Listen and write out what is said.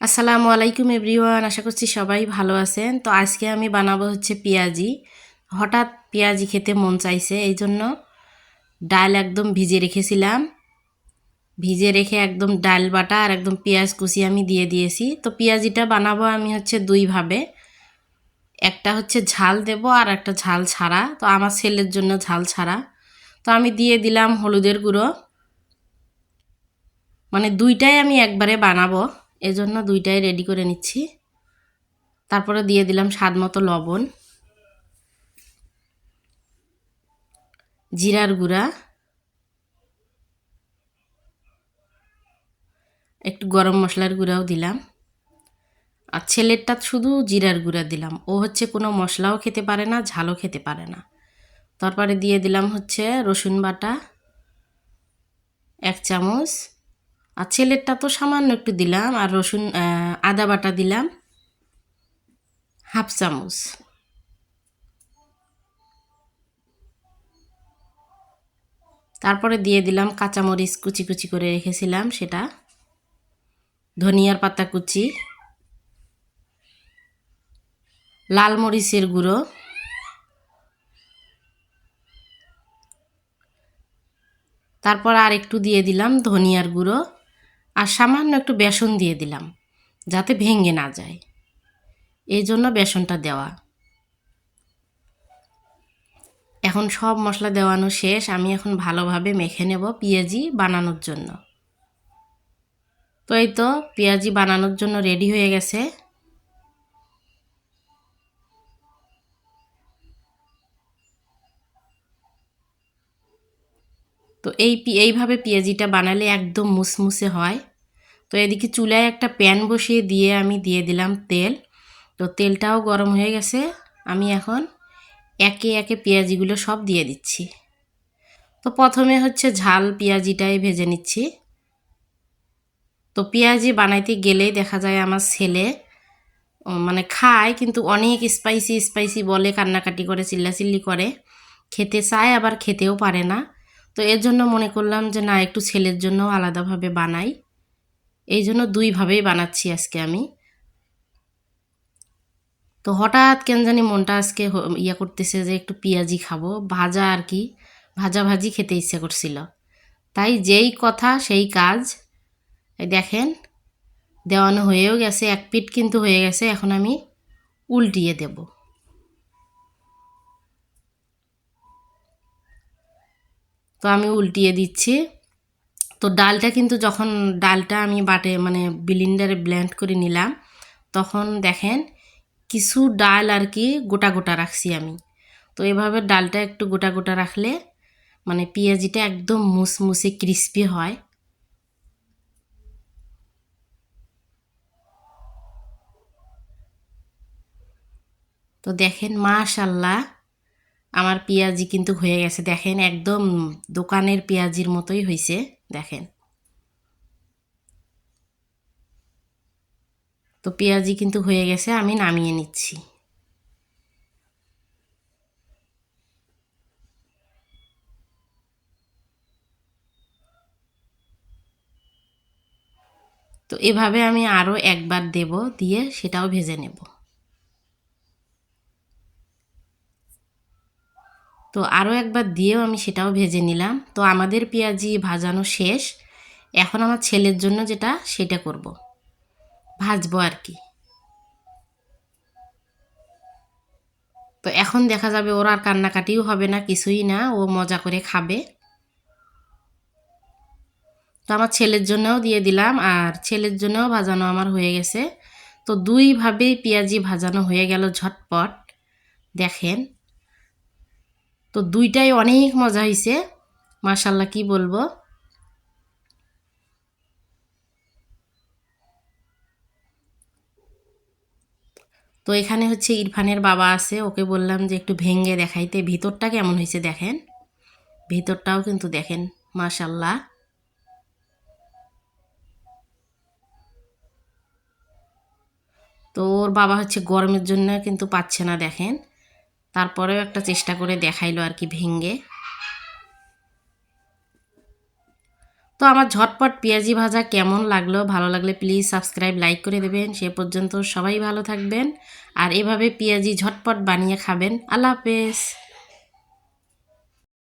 আসসালামু আলাইকুম এভরিওয়ান, আশা করছি সবাই ভালো আছেন। তো আজকে আমি বানাবো হচ্ছে পেঁয়াজি। হঠাৎ পেঁয়াজি খেতে মন চাইছে এই জন্য ডাল একদম ভিজে রেখেছিলাম। ভিজে রেখে একদম ডাল বাটা আর একদম পেঁয়াজ কুচি আমি দিয়ে দিয়েছি। তো পেঁয়াজিটা বানাবো আমি হচ্ছে দুইভাবে একটা হচ্ছে ঝাল দেব আর একটা ঝাল ছাড়া। তো আমার ছেলের জন্য ঝাল ছাড়া। তো আমি দিয়ে দিলাম হলুদের গুঁড়ো। মানে দুইটাই আমি একবারে বানাবো। এজন্য দুইটাই রেডি করে নিচ্ছি। তারপরে দিয়ে দিলাম স্বাদ মতো লবণ, জিরার গুঁড়া, একটু গরম মশলার গুঁড়াও দিলাম। আর ছেলেরটা শুধু জিরার গুঁড়া দিলাম। ও হচ্ছে কোনো মশলাও খেতে পারে না, ঝালও খেতে পারে না। তারপরে দিয়ে দিলাম হচ্ছে রসুন বাটা, এক চামচ আর ছেলেরটা তো সামান্য একটু দিলাম আর রসুন আদা বাটা দিলাম। হাফ চামচ। তারপরে দিয়ে দিলাম কাঁচামরিচ কুচি কুচি করে রেখেছিলাম সেটা। ধনিয়ার পাতা কুচি। লাল মরিচের গুঁড়ো। তারপর আর একটু দিয়ে দিলাম ধনিয়ার গুঁড়ো। আর সামান্য একটু বেসন দিয়ে দিলাম, যাতে ভেঙে না যায়। এই জন্য বেসনটা দেওয়া। এখন সব মশলা দেওয়ানো শেষ। আমি এখন ভালোভাবে মেখে নেব পেঁয়াজি বানানোর জন্য। তো এই তো, পেঁয়াজি বানানোর জন্য রেডি হয়ে গেছে। তো এই এইভাবে পেঁয়াজিটা বানালে একদম মুসমুসে হয়। তো এদিকে চুলায় একটা প্যান বসিয়ে দিয়ে আমি দিয়ে দিলাম তেল। তো তেলটাও গরম হয়ে গেছে। আমি এখন একে একে পেঁয়াজিগুলো সব দিয়ে দিচ্ছি। তো প্রথমে হচ্ছে ঝাল পেঁয়াজিটাই ভেজে নিচ্ছি। তো পেঁয়াজি বানাইতে গেলেই দেখা যায় আমার ছেলে মানে খায় কিন্তু অনেক স্পাইসি স্পাইসি বলে, কান্নাকাটি করে, চিল্লাচিল্লি করে। খেতে চায় আবার খেতেও পারে না। তো এর জন্য মনে করলাম যে না, একটু ছেলের জন্য আলাদাভাবে বানাই। এই জন্য দুইভাবেই বানাচ্ছি আজকে আমি। তো হঠাৎ কেন জানি মনটা আজকে ইয়ে করতেছে যে একটু পেঁয়াজি খাব। ভাজা আর কি, ভাজা ভাজি খেতে ইচ্ছে করছিল। তাই যেই কথা, সেই কাজ দেখেন, দেওয়ানো হয়েও গেছে, এক পিট কিন্তু হয়ে গেছে, এখন আমি উল্টিয়ে দেবো। তো আমি উল্টিয়ে দিচ্ছি। তো ডালটা কিন্তু যখন ডালটা আমি বাটে মানে বিলিন্ডারে ব্লেন্ড করে নিলাম, তখন দেখেন কিছু ডাল আর কি গোটা গোটা রাখছি আমি। তো এভাবে ডালটা একটু গোটা গোটা রাখলে মানে পেঁয়াজিটা একদম মুসমুসে ক্রিস্পি হয়। তো দেখেন মাশাল্লাহ আমার পেঁয়াজি কিন্তু হয়ে গেছে। দেখেন একদম দোকানের পেঁয়াজির মতোই হয়েছে দেখেন। তো পেঁয়াজি কিন্তু হয়ে গেছে, আমি নামিয়ে নিচ্ছি। তো এভাবে আমি আরও একবার দেব, দিয়ে সেটাও ভেজে নেব। তো আরও একবার দিয়েও আমি সেটাও ভেজে নিলাম। তো আমাদের পেঁয়াজি ভাজানো শেষ। এখন আমার ছেলের জন্য যেটা, সেটা করব। ভাজবো আর কি। তো এখন দেখা যাবে ওর আর কান্নাকাটিও হবে না, কিছুই না, ও মজা করে খাবে। তো আমার ছেলের জন্যও দিয়ে দিলাম, আর ছেলের জন্যও ভাজানো আমার হয়ে গেছে। তো দুইভাবেই পেঁয়াজি ভাজানো হয়ে গেল ঝটপট। দেখেন। তো দুইটাই অনেক মজা হয়েছে মার্শাল্লাহ কি বলব? তো এখানে হচ্ছে ইরফানের বাবা আছে, ওকে বললাম যে একটু ভেঙে দেখাইতে, ভিতরটা কেমন হয়েছে দেখেন। ভিতরটাও কিন্তু দেখেন মাশাল্লাহ তো ওর বাবা হচ্ছে গরমের জন্য কিন্তু পাচ্ছে না দেখেন। তারপরেও একটা চেষ্টা করে দেখাইলো আর কি ভেঙ্গে। তো আমার ঝটপট পেঁয়াজি ভাজা কেমন লাগল, ভালো লাগলে প্লিজ সাবস্ক্রাইব লাইক করে দেবেন। সে পর্যন্ত সবাই ভালো থাকবেন। আর এভাবে পেঁয়াজি ঝটপট বানিয়ে খাবেন। আল্লাহ হাফেজ।